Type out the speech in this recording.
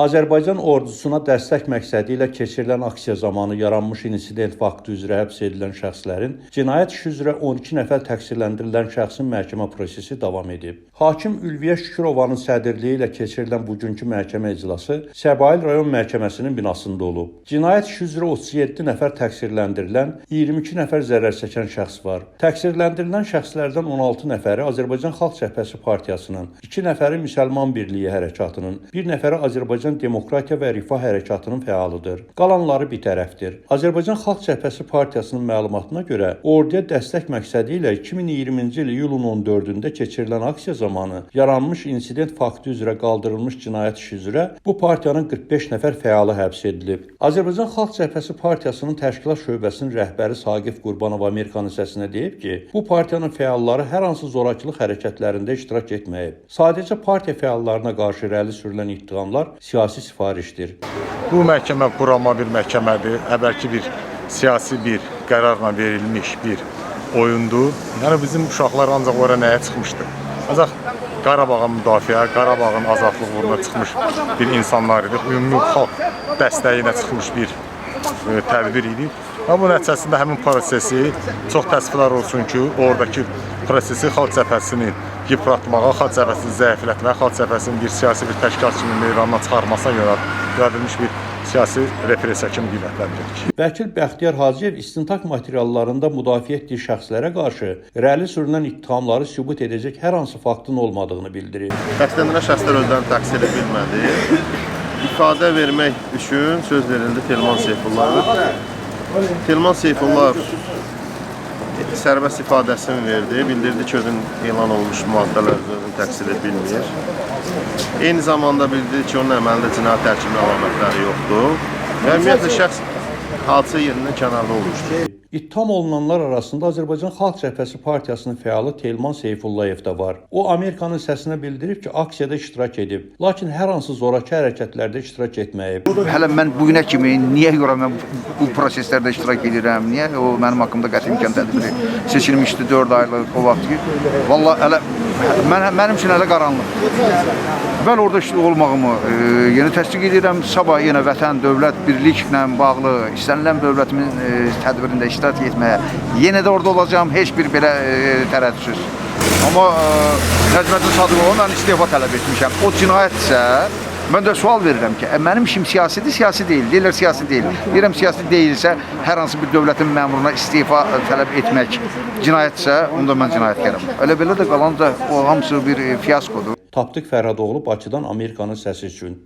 Azərbaycan ordusuna dəstək məqsədi ilə keçirilən aksiya zamanı yaranmış insident faktı üzrə həbs edilən şəxslərin cinayət işi üzrə 12 nəfər təqsirləndirilən şəxsin məhkəmə prosesi davam edib. Hakim Ülviyə Şükürovanın sədrliyi ilə keçirilən bugünkü məhkəmə iclası Səbail rayon məhkəməsinin binasında olub. Cinayət işi üzrə 37 nəfər təqsirləndirilən, 22 nəfər zərər çəkən şəxs var. Təqsirləndirilən şəxslərdən 16 nəfəri Azərbaycan Xalq Cəbhəsi Partiyasının, 2 nəfəri Müsəlman Birliyi Hərəkatının, 1 nəfəri Azərbaycan Demokratiya və Rifah Hərəkatının fəalıdır. Qalanları bir tərəfdir. Azərbaycan Xalq Cəbhəsi Partiyasının məlumatına görə orduya dəstək məqsədi ilə 2020-ci il iyulun 14-də keçirilən aksiya zamanı yaranmış insident faktı üzrə qaldırılmış cinayət işi üzrə bu partiyanın 45 nəfər fəalı həbs edilib. Azərbaycan Xalq Cəbhəsi Partiyasının təşkilat şöbəsinin rəhbəri Saqif Qurbanov Amerikan hissəsinə deyib ki, bu partiyanın fəalları hər hansı zorakılıq hərəkətlərində iştirak etməyib. Sadəcə partiya fəallarına qarşı irəli sürülən ittihamlar siyasi sifarişdir. Bu məhkəmə qurama bir məhkəmədir. Əvvəlki bir siyasi bir qərarla verilmiş bir oyundur. Yəni bizim uşaqlar ancaq ora nəyə çıxmışdı? Ancaq Qarabağa müdafiə, Qarabağın azadlıq uğruna çıxmış bir insanlar idi. Ümumi xalq dəstəyi ilə çıxmış bir e, tədbir idi. Və bu nəticəsində həmin prosesi çox təəssüflər olsun ki, oradakı prosesi xalq cəbhəsinin yıpratmağa, xalq cəbhəsini zəiflətməyə, xalq cəbhəsinin bir siyasi bir təşkilat kimi meydanına çıxarmasına yönəl yönədilmiş bir siyasi repressiya kimi qiymətləndirilir. Vəkil Bəxtiyar Hacıyev istintaq materiallarında müdafiə etdiyi şəxslərə qarşı irəli sürülən ittihamları sübut edəcək hər hansı faktın olmadığını bildirib. Təqsirləndirilən şəxslər özlərini təqsir bilmədi. İfadə vermək üçün söz verildi Telman Seyfullah'a. Telman Seyfullah sərbəst ifadəsini verdi. Bildirdi ki, özün elan olmuş maddələr özünü təqsir bilmir. Eyni zamanda bildirdi ki, onun əməlində cinayət tərkibinin əlamətləri yoxdur. Və ümumiyyətlə şəxs hadisə yerindən kənarda olmuşdur. İttiham olunanlar arasında Azərbaycan Xalq Cəbhəsi Partiyasının fəalı Telman Seyfullayev də var. O Amerikanın səsinə bildirib ki, aksiyada iştirak edib, lakin hər hansı zorakı hərəkətlərdə iştirak etməyib. Hələ mən bu günə kimi niyə görə mən bu proseslərdə iştirak edirəm? Niyə o mənim haqqımda qəti imkan tədbiri seçilmişdi 4 aylıq o vaxt ki. Valla hələ mən mənim üçün hələ qaranlıq. Mən orada olmağımı e, yenə təsdiq edirəm. Sabah yenə vətən, dövlət, birliklə bağlı istənilən dövlətimin e, tədbirində iştirak etməyə yenə də orada olacağam. Heç bir belə e, tərəddüdsüz. Amma e, Nəcməddin Sadıqova mən istefa tələb etmişəm. O cinayətsə Mən də sual verirəm ki, ə, mənim işim siyasidir, siyasi deyil. Deyirlər siyasi deyil. Deyirəm siyasi deyilsə, hər hansı bir dövlətin məmuruna istefa ə, tələb etmək cinayətsə, onda mən cinayətkaram. Elə belə də qalan da o hamısı bir e, fiaskodur. Tapdıq Fərhadoğlu Bakıdan Amerikanın səsi üçün.